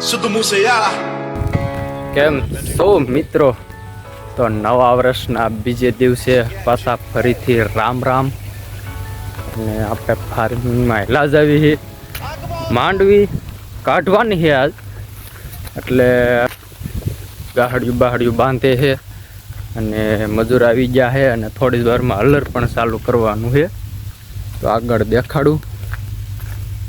શુદ્ધ મુસૈયા કેમ સો મિત્રો? તો નવા વર્ષના બીજે દિવસે પાછા ફરીથી રામ રામ. અને આપણે ફાર્મિંગમાં હેલા જ આવી છે. માંડવી કાઢવાની છે આજ. એટલે ગાહડિયું બાહડિયું બાંધે છે. અને મજૂર આવી ગયા છે અને થોડી વારમાં હલર પણ ચાલુ કરવાનું છે. તો આગળ દેખાડું.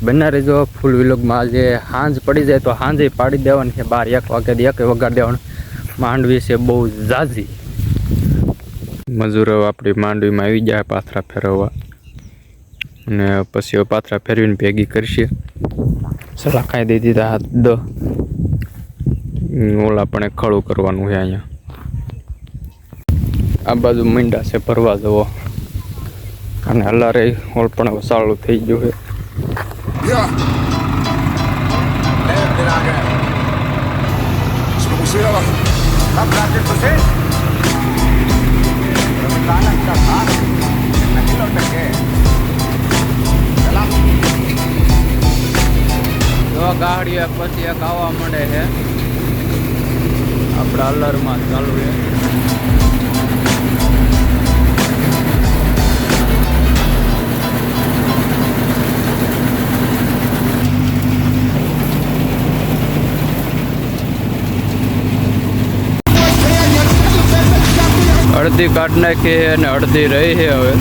બના રહેજો ફૂલ વિલોગમાં આજે સાંજ પડી જાય તો સાંજે પાડી દેવાની છે બાર એક વાગે એક વગાડી દેવાનું. માંડવી છે બહુ ઝાઝી. મજૂરો આપણી માંડવીમાં આવી જાય પાથરા ફેરવવા. અને પછી પાથરા ફેરવીને ભેગી કરશે. સલાહ ખાઈ દઈ દીધા હાથ દ. ઓલા પણ ખડું કરવાનું છે અહીંયા. આ બાજુ મીંડા છે ભરવા જવો. અને હલારે ઓળ પણ સારું થઈ ગયું છે. Spokojna! Levde lage. Spokojna. Tam lage to se. Kana ka bhag. Nakilo teke. Salam. જો ગાડી એક પછી એક આવવા મળે છે આપણા અલરમાં ચાલુ છે અડધી કાઢ નાખી છે અને અડધી રહી છે હવે.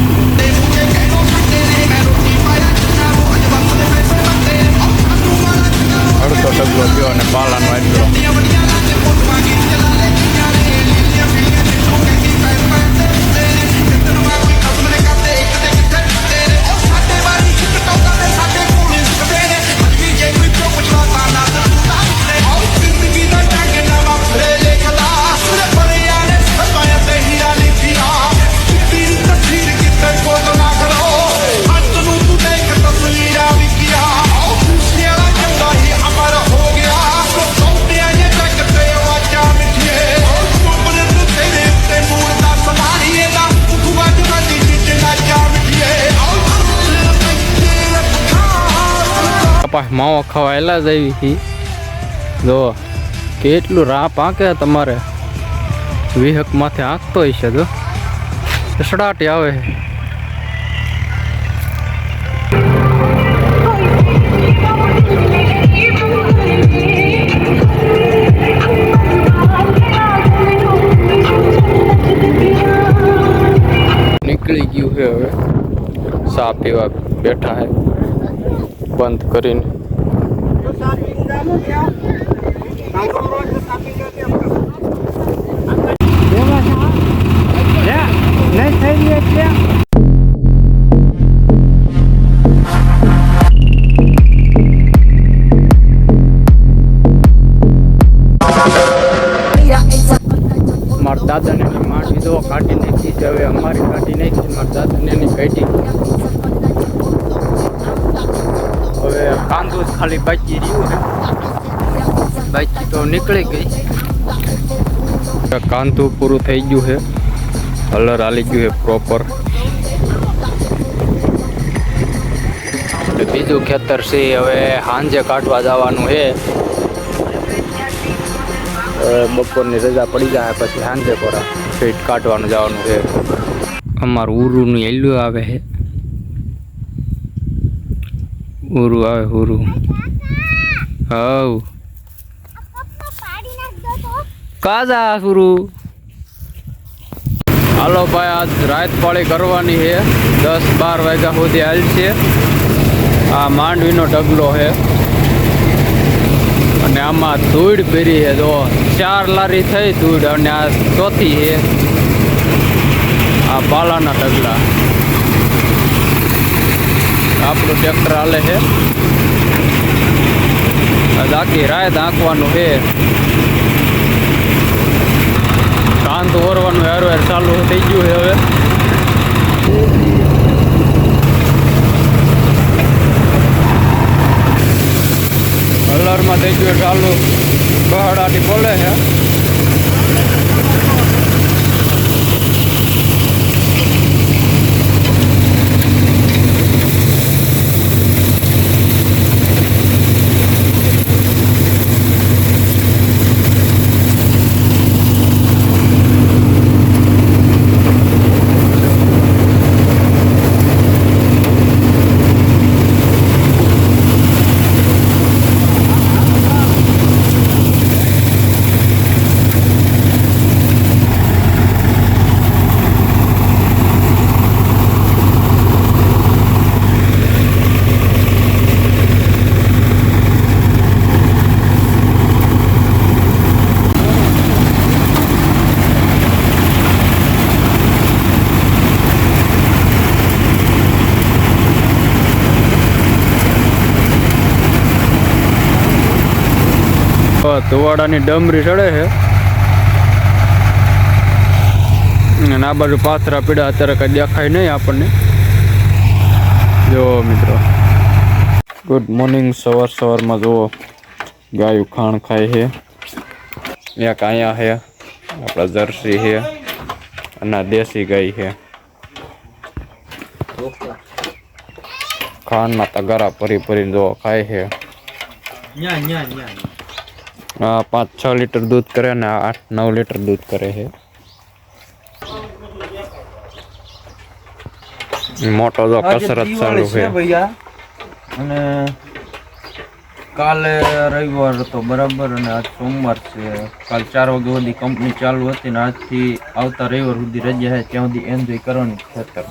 અડધો ડગલો ગયો અને પાલાનો એટલો માવો ખવાયેલા જ આવી હતી. જો, કેટલું રા પાકે તમારે. વિહક માથે આંકતો હશે તો. સડાટી આવે. નીકળી ગયું છે હવે. ચા પીવા બેઠા હે બંધ કરીને. મારા દાદાને માટી દો કાઢી નાખી હવે અમારી કાઢી નાખી મારા દાદાને એની કાઢી. હવે ખાલી બાકી રહ્યું ને બાકી તો નીકળી ગઈ. કાંદું પૂરું થઈ ગયું છે. કલર હાલી ગયું છે પ્રોપર બીજું ખેતર છે હવે સાંજે કાઢવા જવાનું છે. બપોરની રજા પડી જાય પછી સાંજે પરા ફીટ કાઢવાનું જવાનું છે. અમારું ઉરુનું એલું આવે છે. ઉરુ આવે ઉરુ હવ કાજા ઉરુ હાલો ભાઈ આજ રાત પાળી કરવાની છે. દસ બાર વાગ્યા સુધી હાલ છે. આ માંડવીનો ઢગલો છે. અને આમાં ધૂળ ભરી છે જો. ચાર લારી થઈ ધૂળ અને આ ચોથી છે. આ પાલાના ઢગલા. આપણું ટ્રેક્ટર હાલે છે. આખી રાત આંકવાનું છે. કાંત ઓરવાનું હેર હેર ચાલુ થઈ ગયું છે હવે. કલરમાં થઈ ગયું ચાલુ. બહડાટી બોલે છે. ધુવાડાની ડમરી ચડે છે. અને આ બાજુ પાથરા પીડા અત્યારે કઈ દેખાય નહીં આપણને. જો મિત્રો. ગુડ મોર્નિંગ સવાર સવારમાં જુઓ. ગાયું ખાણ ખાય છે. એક અહીંયા છે, આપણા જર્સી છે, અને દેશી ગાય છે. ખાણના તગારા ભરી ભરીને જો ખાય છે. આ પાંચ છ લીટર દૂધ કરે અને આઠ નવ લીટર દૂધ કરે છે. મોટો તો કસરત ચાલુ છે અને કાલે રવિવાર હતો બરાબર અને આજ સોમવાર છે. કાલ ચાર વાગે સુધી કંપની ચાલુ હતી ને આજથી આવતા રવિવાર સુધી રજા છે. ત્યાં સુધી એન્જોય કરવાની ખેતર